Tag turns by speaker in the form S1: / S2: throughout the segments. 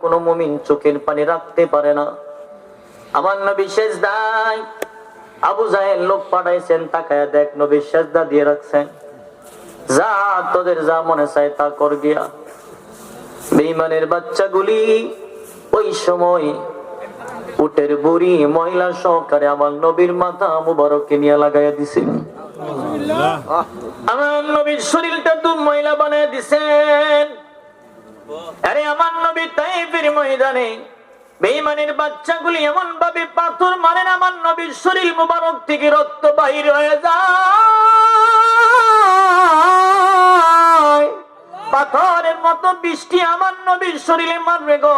S1: কোন মুমিন চোখের পানি রাখতে পারে না। আমার নবী শেষ দায় আবু জাহেল লোক পাঠাইছেন তাকায় দেখ নবী সেজদা দিয়ে রাখছেন। যা তোদের যা মনে চায় তা কর গিয়া। বেইমানের বাচ্চাগুলি ওই সময় উটের বুড়ি মহিলা সহকারে আমার নবীর মাথা মুবারককে নিয়ে লাগাইয়া দিছে। আমার নবীর শরীরটা দু মহিলা বানিয়ে দিছেন। আরে আমার নবী তাইফের ময়দানে বেঈমানের বাচ্চাগুলি এমন ভাবে পাথর মারেন, আমার নবীর শরীর মুবারক থেকে রক্ত বাহির হয়ে যায়। পাথরের মতো বৃষ্টি আমার নবীর শরীরে মারবে গো।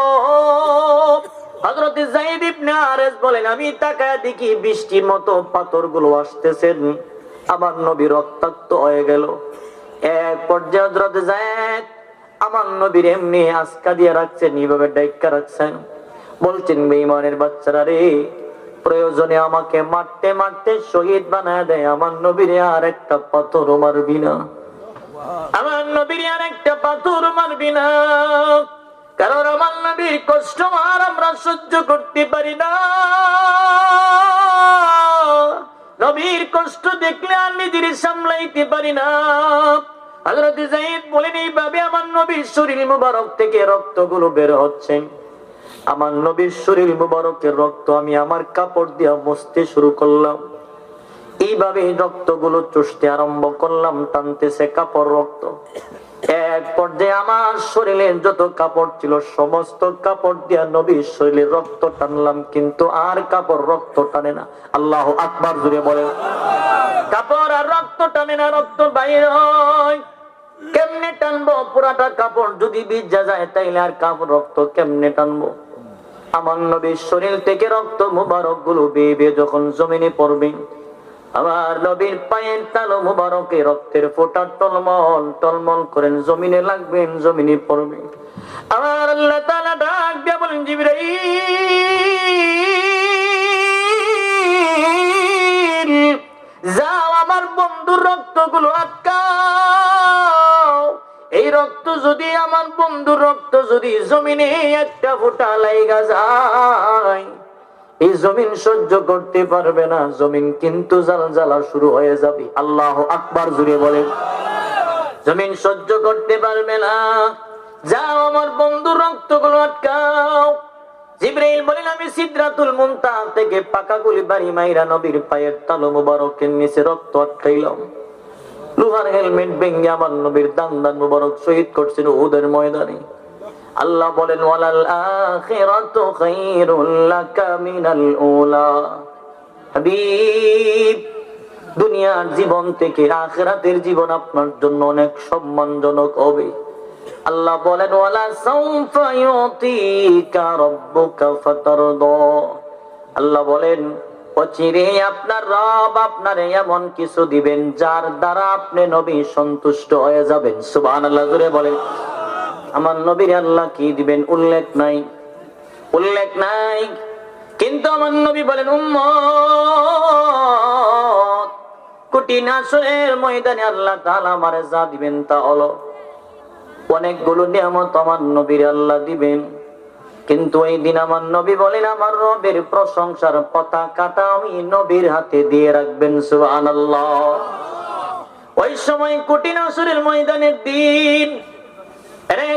S1: আমার নবী রক্তাক্ত হয়ে গেল। এক পর্যায়ে যায়েদ আমার নবীর এমনি আজকা দিয়ে রাখছেন এইভাবে ডাইকা রাখছেন বলছেন, বেঈমানের বাচ্চারা রে, প্রয়োজনে আমাকে মারতে মারতে শহীদ বানায় দেয়। আমার নবীরে আর একটা পাথর মারবি না। আমার নবীর আর একটা পাথর মারবি না। কারণ আমার নবীর কষ্ট আর আমরা সহ্য করতে পারি না। নবীর কষ্ট দেখলে আর নিজের সামলাইতে পারি না। এইভাবে রক্তগুলো চুষতে আরম্ভ করলাম, টানতেছে কাপড় রক্ত। এক পর্যায়ে আমার শরীরে যত কাপড় ছিল, সমস্ত কাপড় দিয়া নবীর শরীরে রক্ত টানলাম, কিন্তু আর কাপড় রক্ত টানে না। আল্লাহ আকবার জুড়ে বলে কাপড় আর রক্ত টানে না, রক্ত বাইর হয়। কেমনে টানবো? পুরাটা কাপড় যদি ভিজা যায়, তাইলে আর কাপড় রক্ত কেমনে টানবো? আমার নবীর শরীর থেকে রক্ত মুবারকগুলো বেয়ে যখন জমিনে পড়বে, আমার নবীর পায়ের তালো মুবারকে রক্তের ফোঁটা টলমল টলমল করেন জমিনে লাগবেন জমিনে পড়বে। আমার আল্লাহ তাআলা ডাক দিয়ে বলেন, জিবরাইল, যাও আমার বন্ধুর রক্তগুলো আটকাও। এই রক্ত যদি আমার বন্ধুর রক্ত যদি জমিনে একটা ফোঁটা লাইগা যায়, এই জমিন সহ্য করতে পারবে না। জমিন কিন্তু জাল জ্বালা শুরু হয়ে যাবে। আল্লাহ আকবার জুড়ে বলেন। জমিন সহ্য করতে পারবে না। যাও আমার বন্ধুর রক্তগুলো আটকাও। জিব্রাইল বলেন, আমি সিদরাতুল মুনতা থেকে পাকা গুলি বাড়ি মাইরা নবীর পায়ের তালু মুবারকের নিচে রক্ত আটকাইলাম। লোহার হেলমেট আমার নবীর মুবারক শহীদ উহুদের ময়দানে। আল্লাহ বলেন, ওয়ালাল আখিরাতু লাকা মিনাল উলা। হাবিব, দুনিয়ার জীবন থেকে আখিরাতের জীবন আপনার জন্য অনেক সম্মানজনক হবে। আল্লাহ বলেন আল্লাহ বলেন, অচিরে আপনার রব আপনারে এমন কিছু দিবেন যার দ্বারা আপনি নবী সন্তুষ্ট হয়ে যাবেন। জুড়ে বলেন। আমার নবীর আল্লাহ কি দিবেন? উল্লেখ নাই। উল্লেখ নাই। কিন্তু আমার নবী বলেন, উম্মত কঠিন আসরের ময়দানে আল্লাহ তাআলা আমারে যা দিবেন তা হলো অনেকগুলো নিয়ামত আমার নবীর আল্লাহ দিবেন। কিন্তু এই দিন আমার নবী বলেন, আমার রবের প্রশংসার পতাকাটা আমি নবীর হাতে দিয়ে রাখবেন, সুবহানাল্লাহ। ওই সময় কঠিন আসরের ময়দানের দিন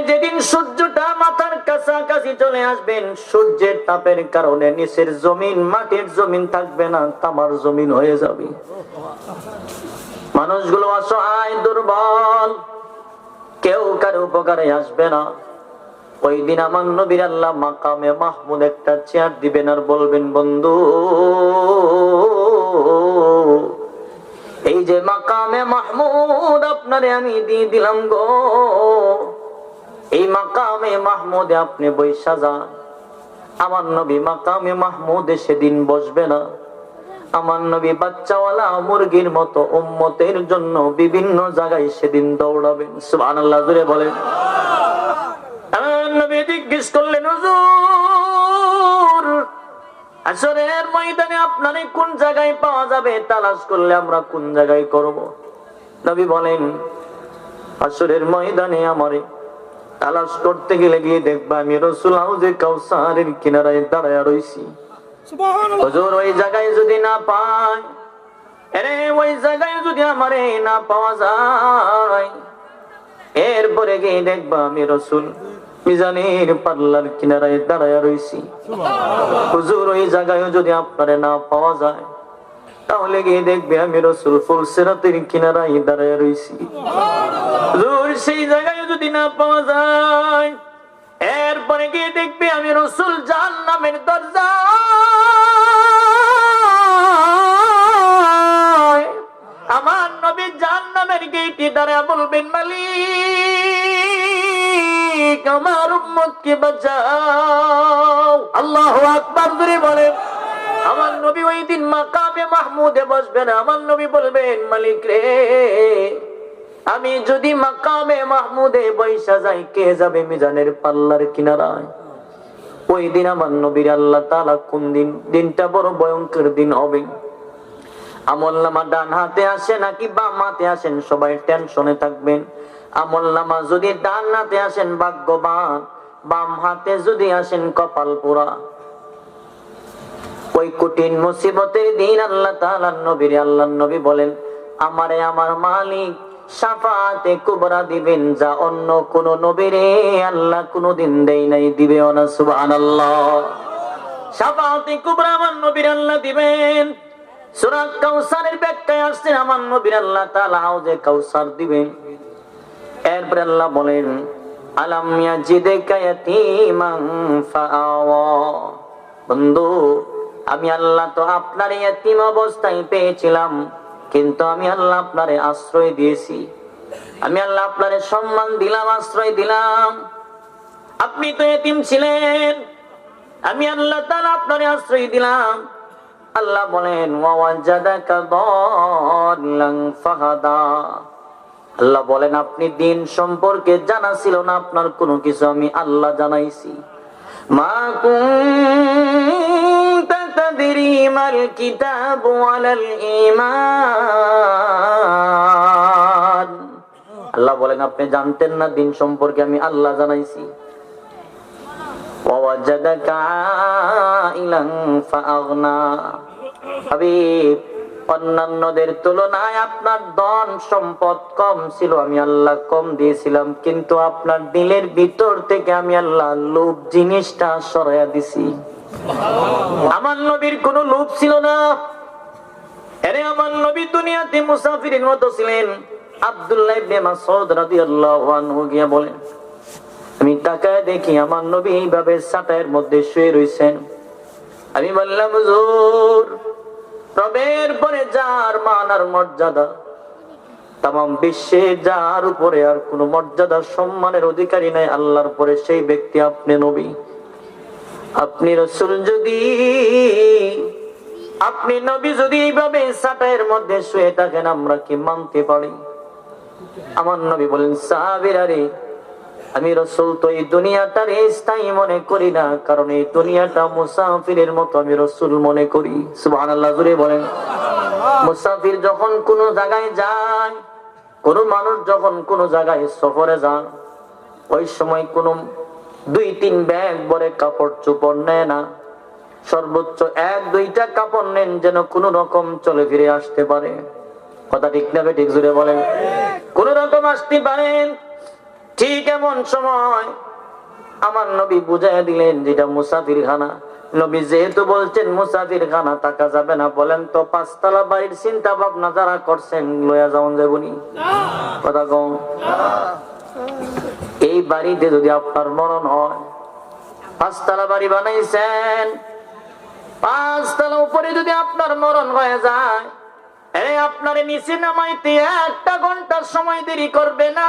S1: যেদিন সূর্যটা মাথার কাছাকাছি চলে আসবেন, সূর্যের তাপের কারণে নিচের জমিন, মাটির জমিন থাকবে না, তামার জমিন হয়ে যাবে। মানুষগুলো অসহায়, দুর্বল কেউ কারও উপকারে আসবে না। ওই দিন আমার নবীর আল্লাহ মাকামে মাহমুদ একটা চেয়ার দিবেন আর বলবেন, বন্ধু, এই যে মাকামে মাহমুদ আপনারে আমি দিয়ে দিলাম গো। এই মাকামে মাহমুদে আপনি বৈশা যান। আমার নবী মাকামে মাহমুদে সেদিন বসবে না। আমার নবী বাচ্চাওয়ালা মুরগির মতো উম্মতের জন্য বিভিন্ন জায়গায় সেদিন দৌড়াবেন। সুবহানাল্লাহ জুড়ে বলেন। নবী জিজ্ঞেস করলেন আসরের ময়দানে কোন জায়গায় পাওয়া যাবে? তালাশ করলে আমরা কোন জায়গায় করব? নবী বলেন, আসরের ময়দানে আমারে তালাশ করতে গেলে গিয়ে দেখবা আমি রসুল হাউজে কাউসারের কিনারায় দাঁড়ায় রইছি। হুজুর ওই জায়গায় যদি না পাই আরে ওই জায়গায় যদি আমারে না পাওয়া যায় এরপরে গিয়ে দেখবা আমি রসুল মিজানের পাল্লার কিনারায় দাঁড়ায় রইছি। হুজুর ওই জায়গায় যদি আপনারে না পাওয়া যায় তাহলে গিয়ে দেখবে আমি রসুল ফুলসেরাতের কিনারায় দাঁড়ায় হুজুর সেই জায়গায় যদি না পাওয়া যায় এরপরে গিয়ে দেখবে আমি রসুল জান নামের দরজা মালিক? আমার উম্মতকে বাঁচাও। আকবার বলেন। আমার নবী ওই দিন মাকামে মাহমুদে বসবেন আমার নবী বলবেন, মালিক রে, আমি যদি মাকামে মাহমুদে বৈশা যাই, কে যাবে মিজানের পাল্লার কিনারায়? ওই দিন আমার নবীর আল্লাহ তালা কোন দিন? দিনটা বড় ভয়ঙ্কর দিন হবে। আমল নামা ডান হাতে আসে নাকি বাম হাতে আসেন? সবাই টেনশনে থাকবেন। আমল নামা যদি ডান হাতে আসেন, ভাগ্যবান। বাম হাতে যদি আসেন, কপাল পোড়া। ওই কঠিন মুসিবতের দিন আল্লাহ তাআলার নবীর আল্লাহ নবী বলেন, আমারে আমার মালিক সাফাতে কুবরা দিবেন, যা অন্য কোন নবীরে আল্লাহ কোনদিন দেই নাই। দিবে না, সুবহানাল্লাহ। সাফাতে কুবরা আমার নবীর আল্লাহ দিবেন। সূরা কাউসারের ব্যাখ্যায় আসছে, আমার নবীর আল্লাহ তাআলা হাউজে কাউসার দিবেন। এরপর আল্লাহ বলেন, আলাম ইয়াজিদাকা ইয়াতীমান ফাআওয়া। বন্ধু, আমি আল্লাহ তো আপনার এতিম অবস্থায় পেয়েছিলাম, কিন্তু আমি আল্লাহ আপনারে আশ্রয় দিয়েছি। আমি আল্লাহ আপনারে সম্মান দিলাম, আশ্রয় দিলাম। আপনি তো এতিম ছিলেন। আমি আল্লাহ তাআলা আপনারে আশ্রয় দিলাম। আল্লাহ বলেন আল্লাহ বলেন, আপনি দিন সম্পর্কে জানা ছিল না, আপনার কোনো কিছু আমি আল্লাহ জানাইছি। আল্লাহ বলেন, আপনি জানতেন না, দিন সম্পর্কে আমি আল্লাহ জানাইছি। ওয়াজাদাকা আইলান ফাআগনা। হাবিব, অন্যান্যদের তুলনায় আপনার ধন সম্পদ কম ছিল, আমি আল্লাহ কম দিয়েছিলাম, কিন্তু আপনার দিলের ভিতর থেকে আমি আল্লাহ লোভ জিনিসটা সরাইয়া দিছি। আমার নবীর কোনো লোভ ছিল না। আরে আমার নবী দুনিয়াতে মুসাফিরের মতো ছিলেন। আব্দুল্লাহ ইবনে মাসউদ রাদিয়াল্লাহু আনহু গিয়া বলেন, আমি তাকায় দেখি আমার নবী এইভাবে সাটায়ের মধ্যে শুয়ে রইছেন। আমি বললাম, হুজুর রবের পরে যার মান আর মর্যাদা তাম বিশ্বে যার উপরে আর কোন মর্যাদা, সম্মানের অধিকারী নাই, আল্লাহর পরে সেই ব্যক্তি আপনি নবী। আপনি রসুল যদি, আপনি নবী যদি এইভাবে সাটাইয়ের মধ্যে শুয়ে থাকেন, আমরা কি মানতে পারি? আমার নবী বলেন, সাহাবিরা রে আমি রসুল, তো এই দুনিয়াটার স্থায়ী মনে করি না। কারণ এই দুনিয়াটা মুসাফিরের মতো আমি রসুল মনে করি। সুবাহ আল্লাহ জুড়ে বলেন। মুসাফির যখন কোন জায়গায় যায়, কোন মানুষ যখন কোন জায়গায় সফরে যান ওই সময় কোন দুই তিন ব্যাগ ভরে কাপড় চোপড় নেয় না। সর্বোচ্চ এক, দুইটা কাপড় নেন যেন কোন রকম চলে ফিরে আসতে পারে। কথা ঠিক না ঠিক জুড়ে বলেন। কোন রকম আসতে পারেন ঠিক এমন সময় আমার নবী বুঝাই দিলেন, যেটা মুসাফির খানা নবী যেহেতু বলছেন মুসাফির খানা টাকা যাবে না। বলেন, তো পাঁচতলা বাড়ির চিন্তা ভাবনা যারা করছেন লয়া যাওন যাবনি কথা কম? এই বাড়িতে যদি আপনার মরণ হয়, পাঁচতলা বাড়ি বানাইছেন, পাঁচতলা উপরে যদি আপনার মরণ হয়ে যায় আপনার নিচে নামাইতে একটা ঘণ্টার সময় দেরি করবে না।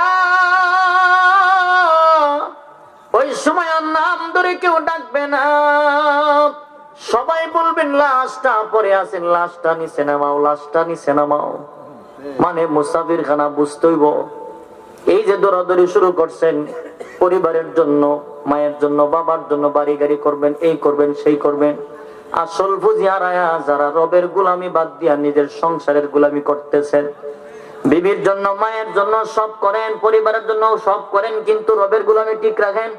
S1: ওই সময় আর নাম ধরে কেউ ডাকবে না। সবাই বলবেন, লাশটা পরে আছেন লাশটা নিচে নামাও, লাশটা নিচে নামাও। মানে মুসাফির খানা বুঝতেইব। এই যে দৌড়াদৌড়ি শুরু করছেন, পরিবারের জন্য, মায়ের জন্য, বাবার জন্য, বাড়ি গাড়ি করবেন, এই করবেন, সেই করবেন। আসল বুঝি হারায়া যারা রবের গুলামি বাদ দিয়া নিজের সংসারের গুলামি করতেছেন। বিবির জন্য, মায়ের জন্য সব করেন, পরিবারের জন্য সব করেন, কিন্তু রবের গুলামে ঠিক রাখেন?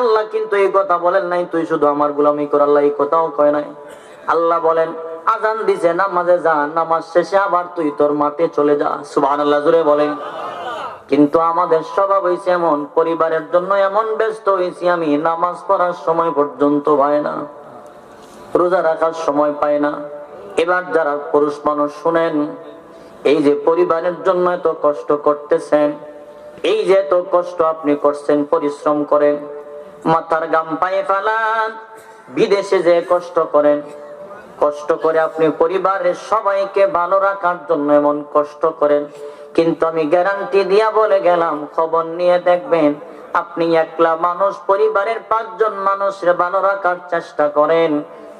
S1: আল্লাহ বলেন তুই শুধু আমার এই কয় নাই। আল্লাহ বলেন, আজান দিছে, নামাজে নামাজ শেষে আবার তুই তোর মাঠে চলে যা। বলেন। কিন্তু আমাদের স্বভাব হয়েছে এমন, পরিবারের জন্য এমন ব্যস্ত হয়েছি আমি, নামাজ পড়ার সময় পর্যন্ত হয় না, রোজা রাখার সময় পায় না। এবার যারা পুরুষ মানুষ শুনেন, এই যে পরিবারের জন্য এত কষ্ট করতেছেন, এই যে এত কষ্ট আপনি করছেন, পরিশ্রম করেন, মাথার গাম পায়ে ফেলান, বিদেশে যে কষ্ট করেন, কষ্ট করে আপনি পরিবারের সবাইকে ভালো রাখার জন্য এমন কষ্ট করেন কিন্তু আমি গ্যারান্টি দিয়া বলে গেলাম, খবর নিয়ে দেখবেন, আপনি একলা মানুষ, পরিবারের পাঁচজন মানুষের ভালো রাখার চেষ্টা করেন।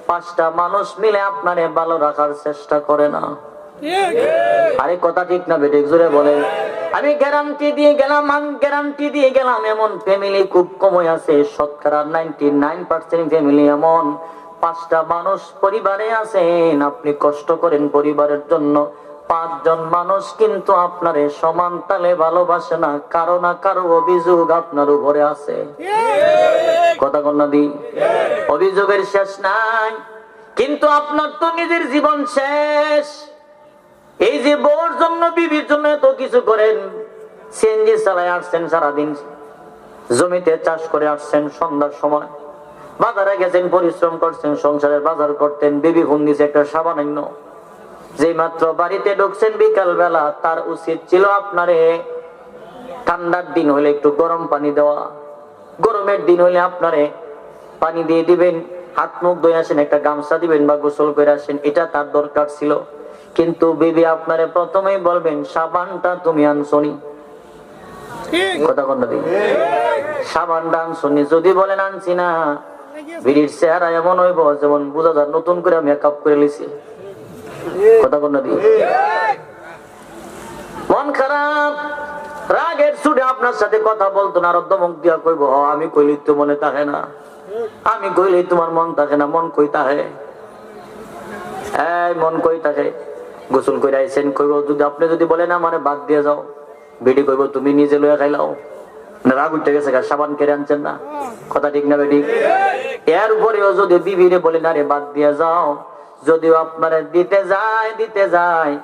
S1: পাঁচটা মানুষ মিলে আপনারে ভালো রাখার চেষ্টা করে না। আরে কথা ঠিক না, বেটে জোরে বলে আমি গ্যারান্টি দিয়ে গেলাম, আমি গ্যারান্টি দিয়ে গেলাম, এমন ফ্যামিলি খুব কমই আছে, শতকরা নাইনটি নাইন পার্সেন্ট ফ্যামিলি এমন। পাঁচটা মানুষ পরিবারে আছেন, আপনি কষ্ট করেন পরিবারের জন্য। পাঁচজন মানুষ কিন্তু আপনারে সমান তালে ভালোবাসে না, কারও না কারও অভিযোগ আপনার উপরে আছে। কথা কন্যা দি। অভিযোগের শেষ নাই, কিন্তু আপনার তো নিজের জীবন শেষ। এই যে বউর জন্য, বিবির জন্য এত কিছু করেন, সিএনজি চালায় আসছেন সারাদিন, জমিতে চাষ করে আসছেন সন্ধ্যার সময়। বাজারে গেছেন, পরিশ্রম করছেন, সংসারের বাজার করতেন, বিবি ফোন দিছে, একটা সাবানান্য যে মাত্র বাড়িতে ঢুকছেন বিকাল বেলা তার উচিত ছিল আপনারে ঠান্ডার দিন হলে একটু গরম পানি দেওয়া। গরমের দিন হলে আপনারে পানি দিয়ে দিবেন হাত মুখ ধুয়ে আসেন একটা গামছা দিবেন বা গোসল করে আসেন এটা তার দরকার ছিল। কিন্তু বিবি আপনারে প্রথমেই বলবেন সাবানটা তুমি আনছনি কথা কোন দিন সাবানটা আনছনি যদি বলেন আনছি না বিড়ির চেহারা এমন হইব যেমন বোঝা যায় নতুন করে মেকআপ করে লিছি। মন আর আমি কইলি তো মনে থাকে না। আমি কইলি তোমার মন থাকে না, মন কই তাহে? এই, মন কই থাকে গোসল করে আইছেন, কইব, যদি আপনি যদি বলেন আমারে বাদ দিয়ে যাও, বেডি কইব, তুমি নিজে লইয়া খাইলাও। না রাগ উঠে গেছে সাবান কেড়ে আনছেন না? কথা ঠিক না বেডি এর উপরেও যদি বিবিরে বলে না রে বাদ দিয়ে যাও যদিও আপনারা দিতে যায় দিতে যায়,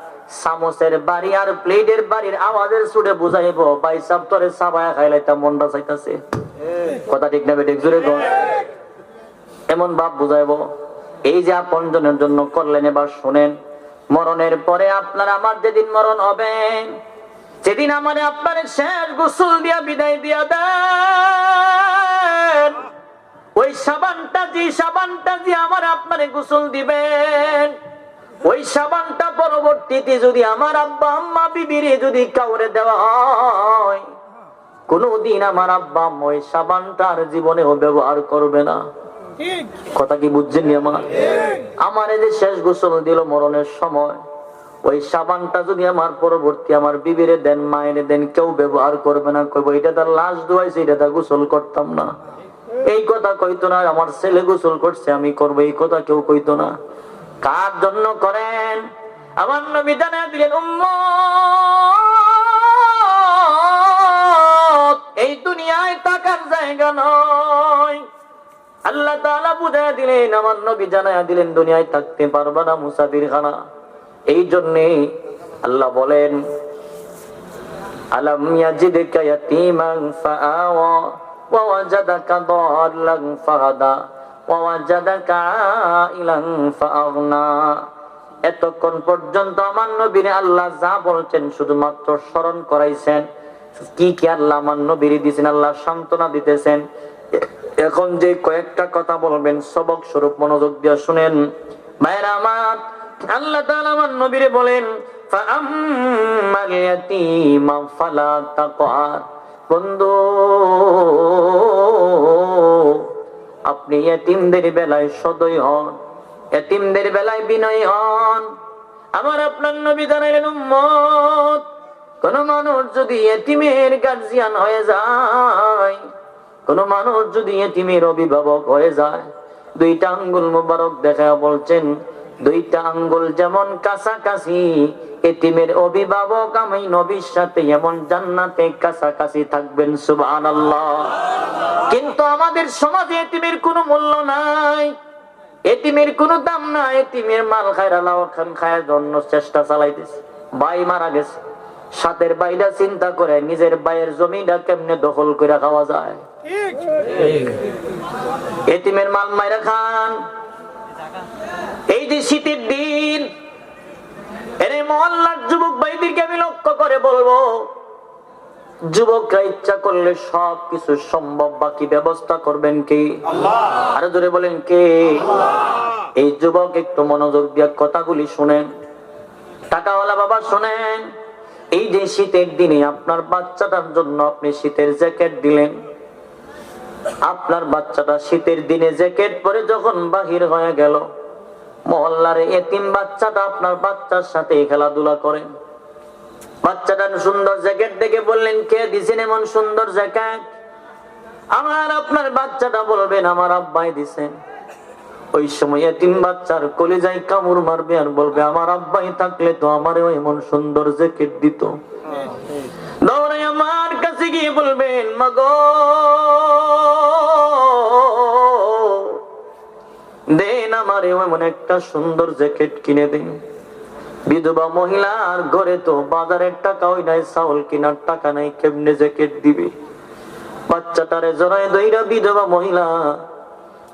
S1: সামসের বাড়ি আর প্লেটের বাড়ির আওয়াজের সুরে বুঝাইব, ভাই সাব তোরে সাবায়া খাইলাইতা মনটা চাইতাছে কথা ঠিক না বেডি জোরে এমন ভাব বুঝাইব, এই যে আপন জনের জন্য করলেন, এবার শোনেন, মরণের পরে আপনার আমার যেদিন মরণ হবে যেদিন আমার আপনার শেষ গোসল দিয়া বিদায় দিয়া দেন। ওই সাবানটা যে সাবানটা যে আমার আপনারে গোসল দিবেন ওই সাবানটা পরবর্তীতে যদি আমার আব্বা আম্মা বিবিরে যদি কাউরে দেওয়া হয় কোনদিন আমার আব্বা ওই সাবানটার জীবনেও ব্যবহার করবে না। কথা কি বুঝছেন নি আমার? আমার এই যে শেষ গোসল দিল মরণের সময় ওই সাবানটা যদি আমার পরবর্তী আমার বিবিরে দেন মায়ের দেন কেউ ব্যবহার করবে না কইব এটা তার লাশ ধোয়াইছে এটা তার গোসল করতাম না। এই কথা কইতো না, আমার ছেলে গোসল করছে, আমি করব, এই কথা কেউ কইতো না। কার জন্য করেন? আমার নবী জানা দিলেন এই দুনিয়ায় টাকার জায়গা নয়। আল্লাহ তাআলা বুঝায় দিলেন, আমার নবী জানায় দিলেন, দুনিয়ায় থাকতে পারবা না মুসাফির খানা এই জন্যে আল্লাহ বলেন, আলম ইয়াজিদকা ইয়াতীমান ফাআওয়া। দাল্লান ফাহাদা ওয়া ওয়াজাদাকা আইলান ফাআগনা এতক্ষণ পর্যন্ত আমার নবীরে আল্লাহ যা বলছেন শুধুমাত্র স্মরণ করাইছেন। কি কি আল্লাহ আমার নবীরে দিয়েছেন, আল্লাহ সান্ত্বনা দিতেছেন। এখন যে কয়েকটা কথা বলবেন, সবক স্বরূপ মনোযোগ দিয়ে শুনেন। আমার, আল্লাহ আমার নবীরে বলেন বন্ধু, আপনি এতিমদের বেলায় সদয় হন, এতিমদের বেলায় বিনয় হন। আমার আপনার নবী জানাইলেন, উম্মত, কোন মানুষ যদি এতিমের গার্জিয়ান হয়ে যায়, কোন মানুষ যদি এতিমের অভিভাবক হয়ে যায়, দুইটা আঙ্গুল মুবারক দেখা বলছেন দুইটা আঙ্গুল যেমন কাছাকাছি এতিমের অভিভাবক আমি নবীর সাথে এমন জান্নাতে কাছাকাছি থাকবেন সুবহানাল্লাহ। কিন্তু আমাদের সমাজে এতিমের কোনো মূল্য নাই। এতিমের কোনো দাম নাই। এতিমের মাল খায়রা খান খায়ের জন্য চেষ্টা চালাইতেছে। ভাই মারা গেছে। সাথের বাইরা চিন্তা করে নিজের বাইয়ের জমিটা কেমনে দখল করে খাওয়া যায়? এতিমের মাল মাইরা খান। শীতের দিন। এর মহল্লার যুবক ভাইদেরকে আমি লক্ষ্য করে বলব যুবকরা ইচ্ছা করলে সব কিছু সম্ভব বাকি ব্যবস্থা করবেন কে? আরও জোরে বলেন কে? এই যুবক একটু মনোযোগ দিয়ে কথাগুলি শুনেন। টাকাওয়ালা বাবা শোনেন এই যে শীতের দিনে আপনার বাচ্চাটার জন্য আপনি শীতের জ্যাকেট দিলেন আপনার বাচ্চাটা শীতের দিনে জ্যাকেট পরে যখন বাহির হয়ে গেল মহল্লার এতিম বাচ্চাটা আপনার বাচ্চার সাথে খেলাধুলা করেন বাচ্চাটা সুন্দর জ্যাকেট দেখে বললেন কে দিছেন এমন সুন্দর জ্যাকেট? আমার আপনার বাচ্চাটা বলবেন আমার আব্বাই দিছেন ওই সময় এতিম বাচ্চার কলিজায় কামড় মারবে আর বলবে আমার আব্বাই থাকলে তো আমারও এমন সুন্দর জ্যাকেট দিত। দৌড়ে আমার কাছে গিয়ে বলবেন মাগো আমার এমন একটা সুন্দর জ্যাকেট কিনে দিন। বিধবা মহিলার ঘরে তো বাজারের টাকা ওই নাই চাউল কেনার টাকা নাই কেমনে জ্যাকেট দিবে? বাচ্চাটারে জড়ায় দইরা বিধবা মহিলা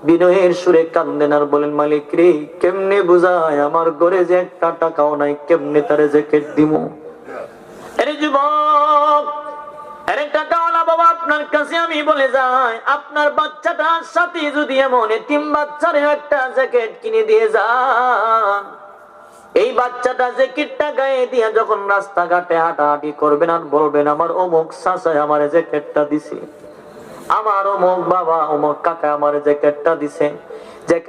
S1: বিনয়ের সুরে কান্দেন আর বলেন মালিক রে কেমনে বুঝায় আমার ঘরে যে একটা টাকাও নাই কেমনে তারে জ্যাকেট আরে যুবক আরে বাবা আপনার কাছে আমি বলে যাই, আপনার বাচ্চাটার সাথে যদি এমন তিন বাচ্চারে একটা জ্যাকেট কিনে দিয়ে যান। এই বাচ্চাটা জ্যাকেটটা গায়ে দিয়ে যখন রাস্তাঘাটে হাঁটাহাঁটি করবেন আর বলবেন, আমার অমুক সাসায় আমার জ্যাকেটটা দিছে। আমার অমুক বাবা, অমুক কাকা আমার জ্যাকেটটা দিছে।